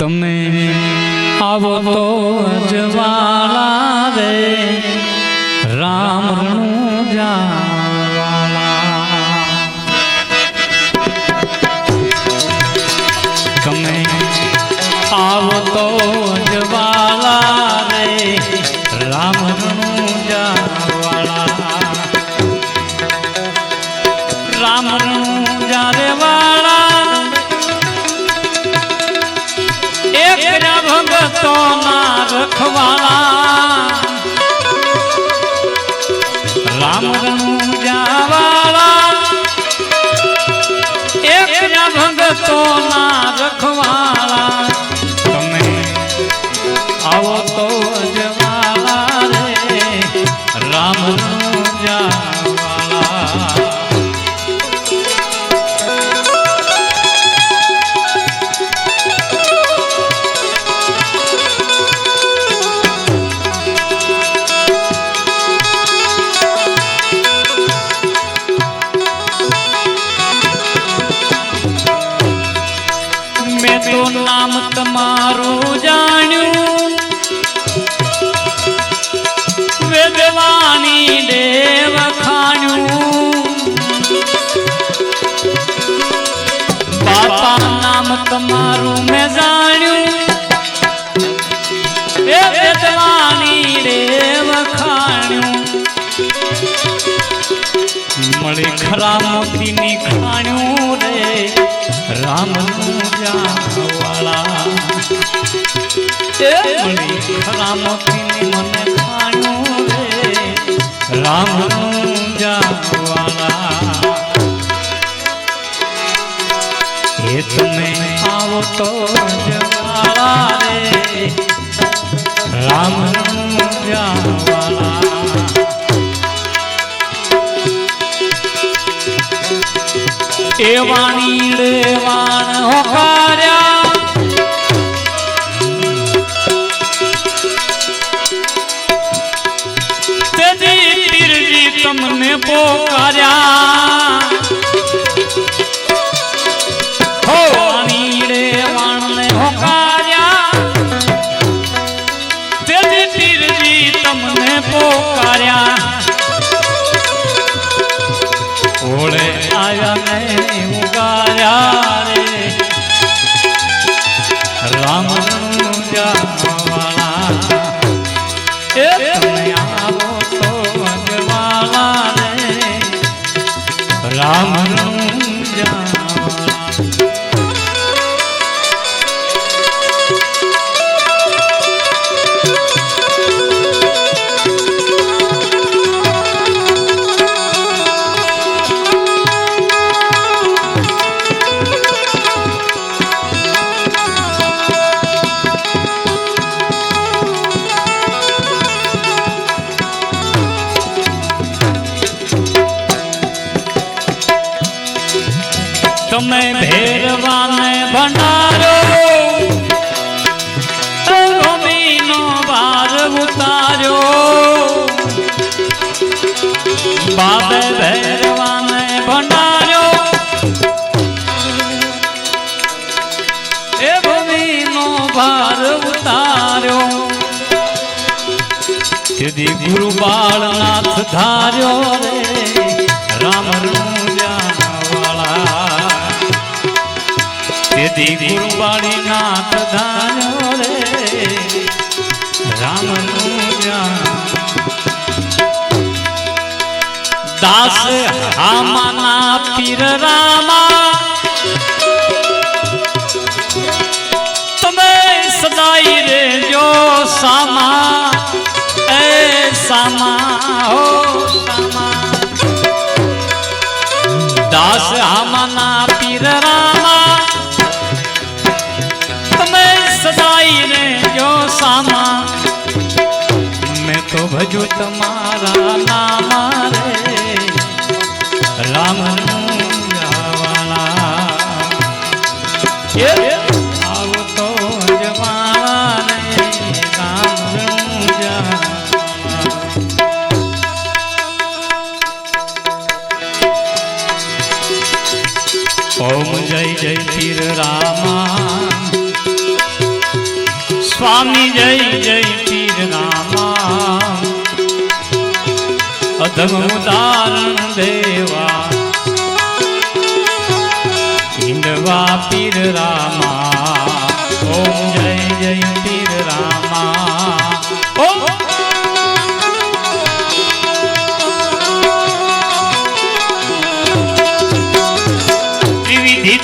તમે આવો તો જવાલા રે રામ ના રખવાળા રામ રણું જાવાળા એક ભગતો ના રખવાળા તમારું જાણ્યું. વેદવાની દેવ ખાણ્યું. બાપા નામ તમારું મેં જાણ્યું. વેદવાની દેવ ખાણ્યું. મળી ખરા મોતીની ખાણ્યું રે. રામ વાળા મોતીની મને ખાણ્યું રે રામ રામ વાણ તેજી પીરજી તમને પોકાર્યા. હો. વાણી રે વાણને હોકાર્યા. પીરજી તમને પોકાર્યા. રામ તમે ભેરવાને ભંડારો. રમીનો ભાર ઉતાર્યો. બાબે ભેરવાને ભંડાર્યો એ ભૂમિનો ભાર ઉતાર્યો. તેથી ગુરુ બાળનાથ ધાર્યો રે. રામ તેથી ગુરુ બાળીનાથ ધાર્યો રે રામ દાસ હામાના પીર રામા. તમે સદાઈ રેજો સામા. એ સામા હો. ભજુ તમારા નામ. રે રામ વાલા એ તો જવાળા રે રામ જા. ઓમ જય જય રામા. સ્વામી જય જય અધમ ઉદાહરણ દેવા હિંદવા પીર રામા. ઓમ જય જય પીર રામા.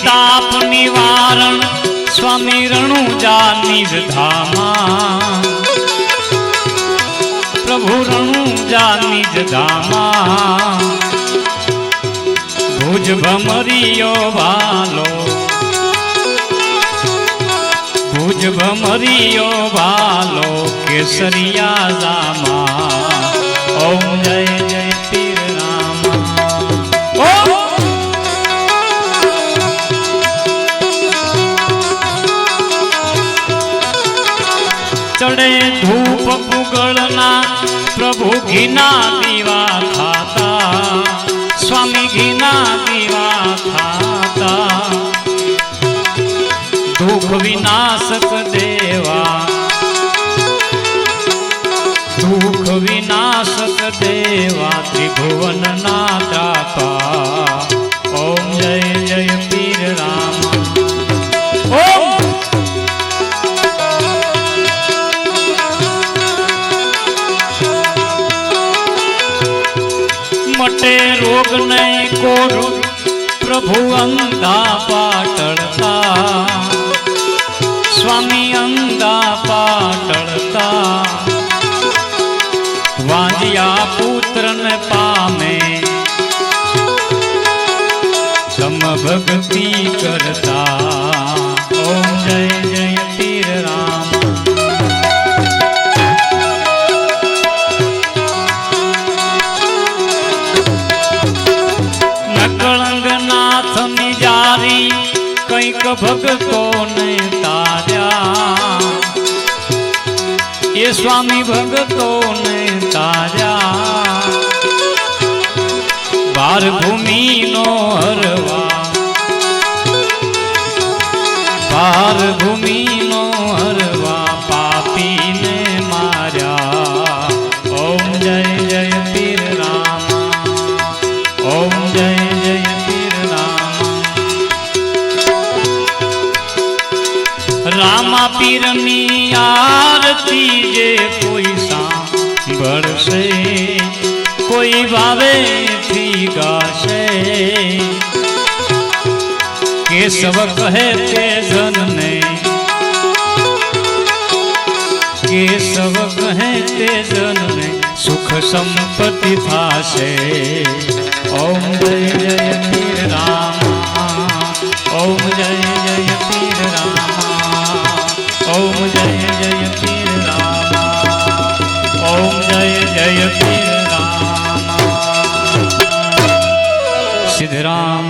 તાપ નિવારણ સ્વામી રણુજા નિધામા પ્રભુ રણુજા નિજ ધામા ભુજ ભમરિયો વાલો. ભુજ ભમરિયો વાલો કેસરિયા રામા. પ્રભુ ઘીના દીવા ખાતા સ્વામી ઘીના દીવા ખાતા. દુઃખ વિનાશક દેવા, દુઃખ વિનાશક દેવા, ત્રિભુવનના નહીં કોરું પ્રભુ અંધા પાટળતા સ્વામી અંધા પાટળતા વાંજ્યા પુત્રને પામે. સમ ભક્તિ કરતા. ઓમ જય નિજારી કંઈક ભગતોને તાર્યા. એ સ્વામી ભગતોને તાર્યા. બાર ભૂમિનો હરવા. બાર ભૂમિનો હરવા. રામા પીરની આરતી જે કોઈ સાંભળશે, કોઈ ભાવેથી ગાશે. કેશવ કહે તે જનને કેશવ કહે તે જનને સુખ સંપત્તિ થાશે. ઓમ જય જય પીર રામા ઓમ જય જય પીર રામા સિદ્ધરામ